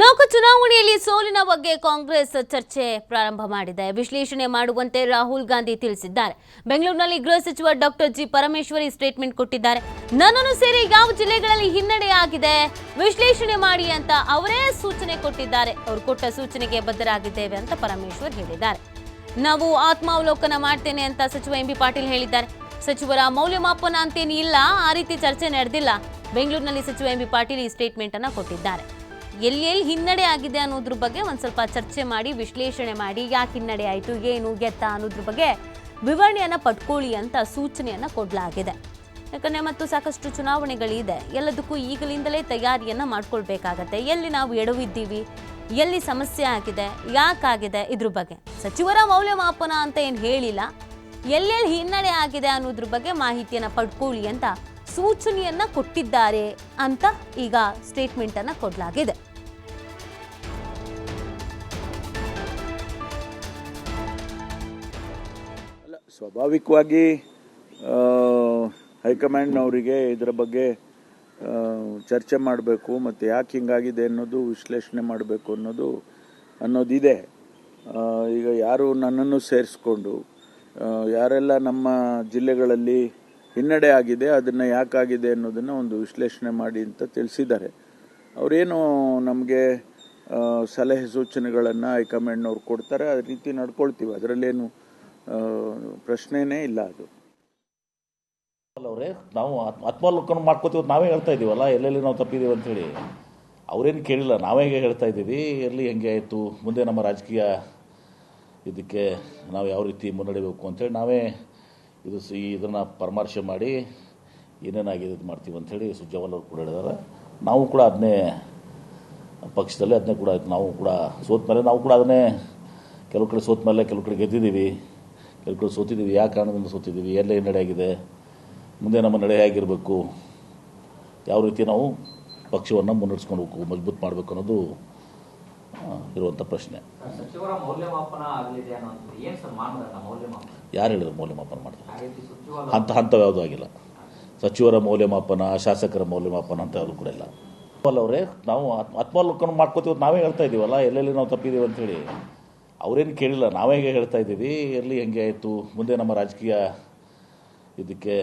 ಲೋಕ ಚುನಾವಣೆಯಲ್ಲಿ ಸೋಲಿನ ಬಗ್ಗೆ ಕಾಂಗ್ರೆಸ್ ಚರ್ಚೆ ಪ್ರಾರಂಭ ಮಾಡಿದೆ. ವಿಶ್ಲೇಷಣೆ ಮಾಡುವಂತೆ ರಾಹುಲ್ ಗಾಂಧಿ ತಿಳಿಸಿದ್ದಾರೆ. ಬೆಂಗಳೂರಿನಲ್ಲಿ ಗೃಹ ಸಚಿವ ಡಾಕ್ಟರ್ ಜಿ ಪರಮೇಶ್ವರಿ ಸ್ಟೇಟ್ಮೆಂಟ್ ಕೊಟ್ಟಿದ್ದಾರೆ. ನನ್ನನ್ನು ಸೇರಿ ಯಾವ ಜಿಲ್ಲೆಗಳಲ್ಲಿ ಹಿನ್ನಡೆ ಆಗಿದೆ? ವಿಶ್ಲೇಷಣೆ ಮಾಡಿ ಅಂತ ಅವರೇ ಸೂಚನೆ ಕೊಟ್ಟಿದ್ದಾರೆ. ಅವರು ಕೊಟ್ಟ ಸೂಚನೆಗೆ ಬದ್ಧರಾಗಿದ್ದೇವೆ ಅಂತ ಪರಮೇಶ್ವರ್ ಹೇಳಿದ್ದಾರೆ. ನಾವು ಆತ್ಮಾವಲೋಕನ ಮಾಡ್ತೇನೆ ಅಂತ ಸಚಿವ ಎಂ ಬಿ ಪಾಟೀಲ್ ಹೇಳಿದ್ದಾರೆ. ಸಚಿವರ ಮೌಲ್ಯಮಾಪನ ಅಂತೇನು ಇಲ್ಲ, ಆ ರೀತಿ ಚರ್ಚೆ ನಡೆದಿಲ್ಲ. ಬೆಂಗಳೂರಿನಲ್ಲಿ ಸಚಿವ ಎಂ ಬಿ ಪಾಟೀಲ್ ಈ ಸ್ಟೇಟ್ಮೆಂಟ್ ಅನ್ನು ಕೊಟ್ಟಿದ್ದಾರೆ. ಎಲ್ಲಿ ಎಲ್ಲಿ ಹಿನ್ನಡೆ ಆಗಿದೆ ಅನ್ನೋದ್ರ ಬಗ್ಗೆ ಒಂದು ಸ್ವಲ್ಪ ಚರ್ಚೆ ಮಾಡಿ, ವಿಶ್ಲೇಷಣೆ ಮಾಡಿ, ಯಾಕೆ ಹಿನ್ನಡೆ ಆಯಿತು, ಏನು ಗೆತ್ತ ಅನ್ನೋದ್ರ ಬಗ್ಗೆ ವಿವರಣೆಯನ್ನು ಪಡ್ಕೊಳ್ಳಿ ಅಂತ ಸೂಚನೆಯನ್ನ ಕೊಡಲಾಗಿದೆ. ಯಾಕಂದ್ರೆ ಮತ್ತು ಸಾಕಷ್ಟು ಚುನಾವಣೆಗಳಿದೆ. ಎಲ್ಲದಕ್ಕೂ ಈಗಲಿಂದಲೇ ತಯಾರಿಯನ್ನ ಮಾಡ್ಕೊಳ್ಬೇಕಾಗತ್ತೆ. ಎಲ್ಲಿ ನಾವು ಎಡವಿದ್ದೀವಿ, ಎಲ್ಲಿ ಸಮಸ್ಯೆ ಆಗಿದೆ ಯಾಕಾಗಿದೆ ಇದ್ರ ಬಗ್ಗೆ. ಸಚಿವರ ಮೌಲ್ಯಮಾಪನ ಅಂತ ಏನು ಹೇಳಿಲ್ಲ. ಎಲ್ಲೆಲ್ಲಿ ಹಿನ್ನಡೆ ಆಗಿದೆ ಅನ್ನೋದ್ರ ಬಗ್ಗೆ ಮಾಹಿತಿಯನ್ನ ಪಡ್ಕೊಳ್ಳಿ ಅಂತ ಸೂಚನೆಯನ್ನ ಕೊಟ್ಟಿದ್ದಾರೆ ಅಂತ ಈಗ ಸ್ಟೇಟ್ಮೆಂಟ್ ಅನ್ನ ಕೊಡಲಾಗಿದೆ. ಸ್ವಾಭಾವಿಕವಾಗಿ ಹೈಕಮಾಂಡ್ನವರಿಗೆ ಇದರ ಬಗ್ಗೆ ಚರ್ಚೆ ಮಾಡಬೇಕು, ಮತ್ತು ಯಾಕೆ ಹಿಂಗಾಗಿದೆ ಅನ್ನೋದು ವಿಶ್ಲೇಷಣೆ ಮಾಡಬೇಕು ಅನ್ನೋದು, ಅನ್ನೋದಿದೆ. ಈಗ ಯಾರು ನನ್ನನ್ನು ಸೇರಿಸ್ಕೊಂಡು ಯಾರೆಲ್ಲ ನಮ್ಮ ಜಿಲ್ಲೆಗಳಲ್ಲಿ ಹಿನ್ನಡೆ ಆಗಿದೆ, ಅದನ್ನು ಯಾಕಾಗಿದೆ ಅನ್ನೋದನ್ನು ಒಂದು ವಿಶ್ಲೇಷಣೆ ಮಾಡಿ ಅಂತ ತಿಳಿಸಿದ್ದಾರೆ. ಅವರೇನು ನಮಗೆ ಸಲಹೆ ಸೂಚನೆಗಳನ್ನು ಹೈಕಮಾಂಡ್ನವ್ರು ಕೊಡ್ತಾರೆ ಆ ರೀತಿ ನಡ್ಕೊಳ್ತೀವಿ. ಅದರಲ್ಲೇನು ಪ್ರಶ್ನೆನೇ ಇಲ್ಲ ಅದು. ಅವರೇ, ನಾವು ಆತ್ಮ ಆತ್ಮಾವಲೋಕನ ಮಾಡ್ಕೋತೀವಿ ನಾವೇ ಹೇಳ್ತಾ ಇದ್ದೀವಲ್ಲ ಎಲ್ಲೆಲ್ಲಿ ನಾವು ತಪ್ಪಿದ್ದೀವಿ ಅಂತೇಳಿ ಅವರೇನು ಕೇಳಿಲ್ಲ, ನಾವೇ ಹೇಳ್ತಾ ಇದ್ದೀವಿ ಎಲ್ಲಿ ಹೆಂಗೆ ಆಯಿತು, ಮುಂದೆ ನಮ್ಮ ರಾಜಕೀಯ ಇದಕ್ಕೆ ನಾವು ಯಾವ ರೀತಿ ಮುನ್ನಡೆಯಬೇಕು ಅಂತೇಳಿ ನಾವೇ ಇದು ಸಿ ಇದನ್ನು ಪರಾಮರ್ಶೆ ಮಾಡಿ ಏನೇನಾಗಿದೆ ಇದು ಮಾಡ್ತೀವಿ ಅಂಥೇಳಿ ಸುಜ್ಜವಲ್ ಅವರು ಕೂಡ ಹೇಳಿದಾರೆ. ನಾವು ಕೂಡ ಅದನ್ನೇ ಪಕ್ಷದಲ್ಲಿ ಅದನ್ನೇ ಕೂಡ ನಾವು ಕೂಡ ಸೋತ ಮೇಲೆ ನಾವು ಕೂಡ ಅದನ್ನೇ ಕೆಲವು ಕಡೆ ಸೋತ ಮೇಲೆ, ಕೆಲವು ಕಡೆ ಗೆದ್ದಿದ್ದೀವಿ. ಕೆಲವು ಕಡೆ ಸೋತಿದ್ದೀವಿ. ಯಾವ ಕಾರಣದಿಂದ ಸೋತಿದ್ದೀವಿ? ಎಲ್ಲ ಏನು ಆಗಿದೆ? ಮುಂದೆ ನಮ್ಮ ನಡೆ ಹೇಗಿರಬೇಕು? ಯಾವ ರೀತಿ ನಾವು ಪಕ್ಷವನ್ನು ಮುನ್ನಡೆಸ್ಕೊಂಡು ಹೋಗ್ಬೇಕು ಮಜಬೂತ್ ಮಾಡಬೇಕು ಅನ್ನೋದು ಇರುವಂಥ ಪ್ರಶ್ನೆ. ಯಾರು ಹೇಳಿದ್ರು ಮೌಲ್ಯಮಾಪನ ಮಾಡ್ತಾರೆ? ಹಂತ ಹಂತವು ಯಾವುದೂ ಆಗಿಲ್ಲ. ಸಚಿವರ ಮೌಲ್ಯಮಾಪನ ಶಾಸಕರ ಮೌಲ್ಯಮಾಪನ ಅಂತ ಯಾವುದು ಕೂಡ ಇಲ್ಲ. ಅವರೇ ನಾವು ಆತ್ಮ ಆತ್ಮಾವಲೋಕನ ಮಾಡ್ಕೋತೀವಿ ನಾವೇ ಹೇಳ್ತಾ ಇದ್ದೀವಲ್ಲ ಎಲ್ಲೆಲ್ಲಿ ನಾವು ತಪ್ಪಿದ್ದೀವಿ ಅಂತೇಳಿ ಅವರೇನು ಕೇಳಿಲ್ಲ ನಾವೇ ಹೇಗೆ ಹೇಳ್ತಾ ಇದ್ದೀವಿ ಎಲ್ಲಿ ಹೆಂಗೆ ಆಯಿತು? ಮುಂದೆ ನಮ್ಮ ರಾಜಕೀಯ ಇದಕ್ಕೆ